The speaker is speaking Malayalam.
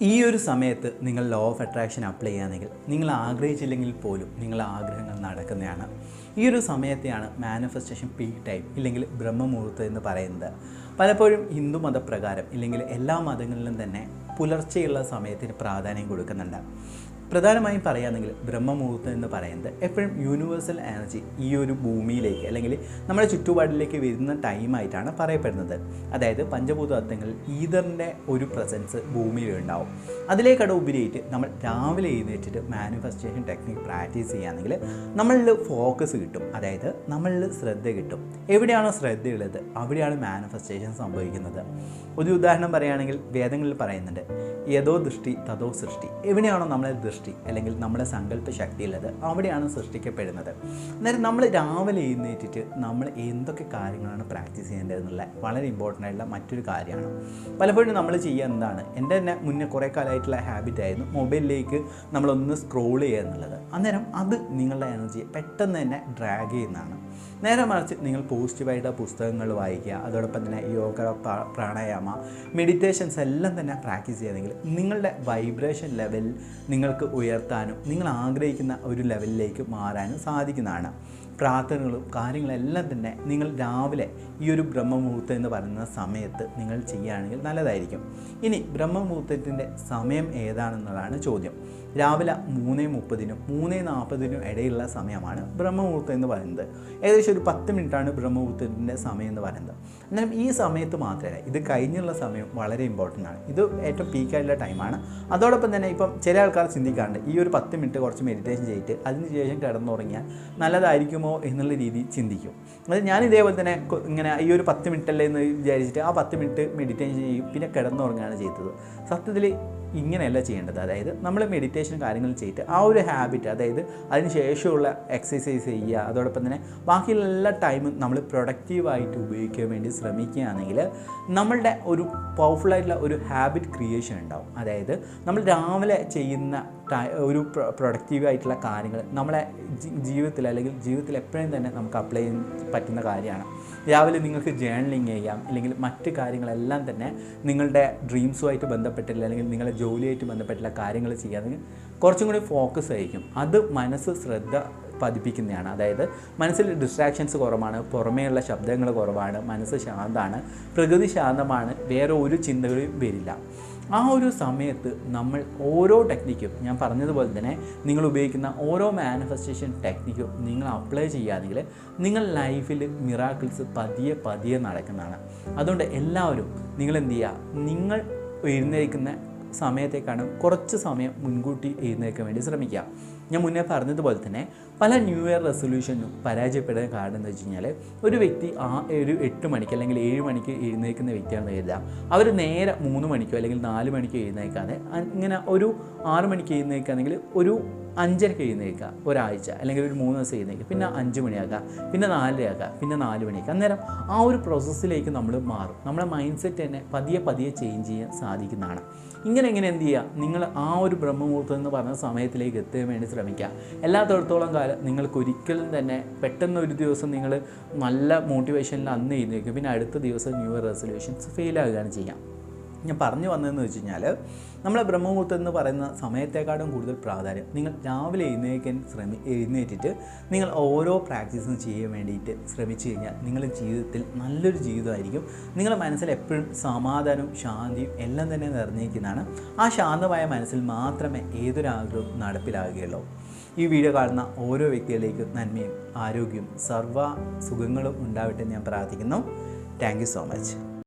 ഈ ഒരു സമയത്ത് നിങ്ങൾ ലോ ഓഫ് അട്രാക്ഷൻ അപ്ലൈ ചെയ്യുകയാണെങ്കിൽ നിങ്ങൾ ആഗ്രഹിച്ചില്ലെങ്കിൽ പോലും നിങ്ങളുടെ ആഗ്രഹങ്ങൾ നടക്കുന്നതാണ്. ഈ ഒരു സമയത്തെയാണ് മാനിഫെസ്റ്റേഷൻ പീക്ക് ടൈം ഇല്ലെങ്കിൽ ബ്രഹ്മമുഹൂർത്തം എന്ന് പറയുന്നത്. പലപ്പോഴും ഹിന്ദു മതപ്രകാരം ഇല്ലെങ്കിൽ എല്ലാ മതങ്ങളിലും തന്നെ പുലർച്ചെയുള്ള സമയത്തിന് പ്രാധാന്യം കൊടുക്കുന്നുണ്ട്. പ്രധാനമായും പറയുകയാണെങ്കിൽ ബ്രഹ്മമുഹൂർത്തം എന്ന് പറയുന്നത് എപ്പോഴും യൂണിവേഴ്സൽ എനർജി ഈ ഒരു ഭൂമിയിലേക്ക് അല്ലെങ്കിൽ നമ്മുടെ ചുറ്റുപാടിലേക്ക് വരുന്ന ടൈമായിട്ടാണ് പറയപ്പെടുന്നത്. അതായത് പഞ്ചഭൂതത്വങ്ങളിൽ ഈതറിന്റെ ഒരു പ്രസൻസ് ഭൂമിയിൽ ഉണ്ടാവും. അതിലേക്കട ഉപരിയായിട്ട് നമ്മൾ രാവിലെ എഴുന്നേറ്റിട്ട് മാനിഫെസ്റ്റേഷൻ ടെക്നിക് പ്രാക്ടീസ് ചെയ്യുകയാണെങ്കിൽ നമ്മളിൽ ഫോക്കസ് കിട്ടും. അതായത് നമ്മളിൽ ശ്രദ്ധ കിട്ടും. എവിടെയാണോ ശ്രദ്ധയുള്ളത് അവിടെയാണ് മാനിഫെസ്റ്റേഷൻ സംഭവിക്കുന്നത്. ഒരു ഉദാഹരണം പറയുകയാണെങ്കിൽ വേദങ്ങളിൽ പറയുന്നുണ്ട് യഥോ ദൃഷ്ടി തഥോ സൃഷ്ടി. എവിടെയാണോ നമ്മളെ ദൃഷ്ടി അല്ലെങ്കിൽ നമ്മുടെ സങ്കല്പ ശക്തിയുള്ളത് അവിടെയാണ് സൃഷ്ടിക്കപ്പെടുന്നത്. അന്നേരം നമ്മൾ രാവിലെ എഴുന്നേറ്റിട്ട് നമ്മൾ എന്തൊക്കെ കാര്യങ്ങളാണ് പ്രാക്ടീസ് ചെയ്യേണ്ടതെന്നുള്ള വളരെ ഇമ്പോർട്ടന്റ് ആയിട്ടുള്ള മറ്റൊരു കാര്യമാണ്. പലപ്പോഴും നമ്മൾ ചെയ്യുക എന്താണ്? എന്റെ തന്നെ മുന്നേ കുറേ കാലമായിട്ടുള്ള ഹാബിറ്റ് ആയിരുന്നു മൊബൈലിലേക്ക് നമ്മളൊന്ന് സ്ക്രോൾ ചെയ്യുക എന്നുള്ളത്. അന്നേരം അത് നിങ്ങളുടെ എനർജിയെ പെട്ടെന്ന് തന്നെ ഡ്രാഗ് ചെയ്യുന്നതാണ്. നേരെ മറിച്ച് നിങ്ങൾ പോസിറ്റീവായിട്ട് പുസ്തകങ്ങൾ വായിക്കുക അതോടൊപ്പം തന്നെ യോഗ പ്രാണായാമ മെഡിറ്റേഷൻസ് എല്ലാം തന്നെ പ്രാക്ടീസ് ചെയ്യുന്നെങ്കിൽ നിങ്ങളുടെ വൈബ്രേഷൻ ലെവൽ നിങ്ങൾക്ക് ഉയർത്താനും നിങ്ങൾ ആഗ്രഹിക്കുന്ന ഒരു ലെവലിലേക്ക് മാറാനും സാധിക്കുന്നതാണ്. പ്രാർത്ഥനകളും കാര്യങ്ങളെല്ലാം തന്നെ നിങ്ങൾ രാവിലെ ഈ ഒരു ബ്രഹ്മമുഹൂർത്തം എന്ന് പറയുന്ന സമയത്ത് നിങ്ങൾ ചെയ്യുകയാണെങ്കിൽ നല്ലതായിരിക്കും. ഇനി ബ്രഹ്മമുഹൂർത്തത്തിന്റെ സമയം ഏതാണെന്നുള്ളതാണ് ചോദ്യം. രാവിലെ മൂന്ന് മുപ്പതിനും മൂന്ന് നാൽപ്പതിനും ഇടയിലുള്ള സമയമാണ് ബ്രഹ്മമുഹൂർത്തം എന്ന് പറയുന്നത്. ഏകദേശം ഒരു പത്ത് മിനിറ്റാണ് ബ്രഹ്മമുഹൂർത്തത്തിന്റെ സമയം എന്ന് പറയുന്നത്. അന്നേരം ഈ സമയത്ത് മാത്രമല്ല ഇത് കഴിഞ്ഞുള്ള സമയം വളരെ ഇമ്പോർട്ടന്റ് ആണ്. ഇത് ഏറ്റവും പീക്കായിട്ടുള്ള ടൈമാണ് അതോടൊപ്പം തന്നെ ഇപ്പം ചില ആൾക്കാർ ചിന്തിക്കാറുണ്ട് ഈ ഒരു പത്ത് മിനിറ്റ് കുറച്ച് മെഡിറ്റേഷൻ ചെയ്തിട്ട് അതിനുശേഷം കിടന്നുറങ്ങിയാൽ നല്ലതായിരിക്കുമോ എന്നുള്ള രീതി ചിന്തിക്കും. അത് ഞാൻ ഇതേപോലെ തന്നെ ഇങ്ങനെ ഈ ഒരു പത്ത് മിനിറ്റ് അല്ലേ എന്ന് വിചാരിച്ചിട്ട് ആ പത്ത് മിനിറ്റ് മെഡിറ്റേഷൻ ചെയ്യും. പിന്നെ കിടന്നുറങ്ങുകയാണ് ചെയ്തത്. സത്യത്തിൽ ഇങ്ങനെയല്ല ചെയ്യേണ്ടത്. അതായത് നമ്മൾ മെഡിറ്റേഷൻ കാര്യങ്ങൾ ചെയ്തിട്ട് ആ ഒരു ഹാബിറ്റ് അതായത് അതിന് ശേഷമുള്ള എക്സസൈസ് ചെയ്യുക അതോടൊപ്പം തന്നെ ബാക്കിയുള്ള എല്ലാ ടൈമും നമ്മൾ പ്രൊഡക്റ്റീവായിട്ട് ഉപയോഗിക്കാൻ വേണ്ടി ശ്രമിക്കുകയാണെങ്കിൽ നമ്മളുടെ ഒരു പവർഫുൾ ആയിട്ടുള്ള ഒരു ഹാബിറ്റ് ക്രിയേഷൻ ഉണ്ടാവും. അതായത് നമ്മൾ രാവിലെ ചെയ്യുന്ന ഒരു പ്രൊഡക്റ്റീവായിട്ടുള്ള കാര്യങ്ങൾ നമ്മളെ ജീവിതത്തിൽ അല്ലെങ്കിൽ ജീവിതത്തിൽ എപ്പോഴും തന്നെ നമുക്ക് അപ്ലൈ ചെയ്യാൻ പറ്റുന്ന കാര്യമാണ്. രാവിലെ നിങ്ങൾക്ക് ജേർണലിങ് ചെയ്യാം അല്ലെങ്കിൽ മറ്റ് കാര്യങ്ങളെല്ലാം തന്നെ നിങ്ങളുടെ ഡ്രീംസുമായിട്ട് ബന്ധപ്പെട്ടില്ല അല്ലെങ്കിൽ നിങ്ങളുടെ ജോലിയായിട്ട് ബന്ധപ്പെട്ടുള്ള കാര്യങ്ങൾ ചെയ്യാമെങ്കിൽ കുറച്ചും കൂടി ഫോക്കസ് ആയിരിക്കും. അത് മനസ്സ് ശ്രദ്ധ പതിപ്പിക്കുന്നതാണ്. അതായത് മനസ്സിൽ ഡിസ്ട്രാക്ഷൻസ് കുറവാണ് പുറമേയുള്ള ശബ്ദങ്ങൾ കുറവാണ് മനസ്സ് ശാന്തമാണ് പ്രകൃതി ശാന്തമാണ് വേറെ ഒരു ചിന്തകളും വരില്ല. ആ ഒരു സമയത്ത് നമ്മൾ ഓരോ ടെക്നിക്കും ഞാൻ പറഞ്ഞതുപോലെ തന്നെ നിങ്ങൾ ഉപയോഗിക്കുന്ന ഓരോ മാനിഫെസ്റ്റേഷൻ ടെക്നിക്കും നിങ്ങൾ അപ്ലൈ ചെയ്യുകയാണെങ്കിൽ നിങ്ങൾ ലൈഫിൽ മിറാക്കിൾസ് പതിയെ പതിയെ നടക്കുന്നതാണ്. അതുകൊണ്ട് എല്ലാവരും നിങ്ങൾ എന്ത് ചെയ്യുക? നിങ്ങൾ എഴുന്നേൽക്കുന്ന സമയത്തേക്കാണ് കുറച്ച് സമയം മുൻകൂട്ടി എഴുന്നേൽക്കാൻ വേണ്ടി ശ്രമിക്കുക. ഞാൻ മുന്നേ പറഞ്ഞതുപോലെ തന്നെ പല ന്യൂ ഇയർ റെസൊല്യൂഷനും പരാജയപ്പെടാൻ കാരണം എന്ന് വെച്ച് കഴിഞ്ഞാൽ ഒരു വ്യക്തി ആ ഒരു എട്ട് മണിക്ക് അല്ലെങ്കിൽ ഏഴ് മണിക്ക് എഴുന്നേൽക്കുന്ന വ്യക്തിയാണെന്ന് കരുതാം അവർ നേരെ മൂന്ന് മണിക്കോ അല്ലെങ്കിൽ നാല് മണിക്കോ എഴുന്നേൽക്കാതെ ഇങ്ങനെ ഒരു ആറ് മണിക്ക് എഴുന്നേൽക്കുകയാണെങ്കിൽ ഒരു അഞ്ചരക്ക് എഴുന്നേൽക്കുക. ഒരാഴ്ച അല്ലെങ്കിൽ ഒരു മൂന്ന് ദിവസം എഴുന്നേൽക്കുക. പിന്നെ അഞ്ച് മണിയാക്കുക. പിന്നെ നാലരയാക്കുക. പിന്നെ നാല് മണിയാക്കുക. അന്നേരം ആ ഒരു പ്രോസസ്സിലേക്ക് നമ്മൾ മാറും. നമ്മുടെ മൈൻഡ് സെറ്റ് തന്നെ പതിയെ പതിയെ ചേഞ്ച് ചെയ്യാൻ സാധിക്കുന്നതാണ്. ഇങ്ങനെ ഇങ്ങനെ എന്ത് ചെയ്യുക നിങ്ങൾ ആ ഒരു ബ്രഹ്മമുഹൂർത്തം എന്ന് പറഞ്ഞ സമയത്തിലേക്ക് എത്താൻ വേണ്ടി ശ്രമിക്കുക എല്ലാത്തിടത്തോളം കാലം നിങ്ങൾക്ക് ഒരിക്കലും തന്നെ പെട്ടെന്ന് ഒരു ദിവസം നിങ്ങൾ നല്ല മോട്ടിവേഷനിൽ അന്ന് എഴുന്നേക്കും പിന്നെ അടുത്ത ദിവസം ന്യൂ ഇയർ റെസൊല്യൂഷൻസ് ഫെയിൽ ആകുകയാണ് ചെയ്യാം. ഞാൻ പറഞ്ഞു വന്നതെന്ന് വെച്ച് കഴിഞ്ഞാൽ നമ്മളെ ബ്രഹ്മമുഹൂർത്തം എന്ന് പറയുന്ന സമയത്തെക്കാളും കൂടുതൽ പ്രാധാന്യം നിങ്ങൾ രാവിലെ എഴുന്നേക്കാൻ ശ്രമി എഴുന്നേറ്റിട്ട് നിങ്ങൾ ഓരോ പ്രാക്ടീസും ചെയ്യാൻ വേണ്ടിയിട്ട് ശ്രമിച്ചു കഴിഞ്ഞാൽ നിങ്ങളുടെ ജീവിതത്തിൽ നല്ലൊരു ജീവിതമായിരിക്കും. നിങ്ങളുടെ മനസ്സിൽ എപ്പോഴും സമാധാനവും ശാന്തിയും എല്ലാം തന്നെ നിറഞ്ഞിരിക്കുന്നതാണ്. ആ ശാന്തമായ മനസ്സിൽ മാത്രമേ ഏതൊരു ആഗ്രഹവും നടപ്പിലാകുകയുള്ളൂ. ഈ വീഡിയോ കാണുന്ന ഓരോ വ്യക്തികളിലേക്കും നന്മയും ആരോഗ്യവും സർവ സുഖങ്ങളും ഉണ്ടാവട്ടെ ഞാൻ പ്രാർത്ഥിക്കുന്നു. Thank so much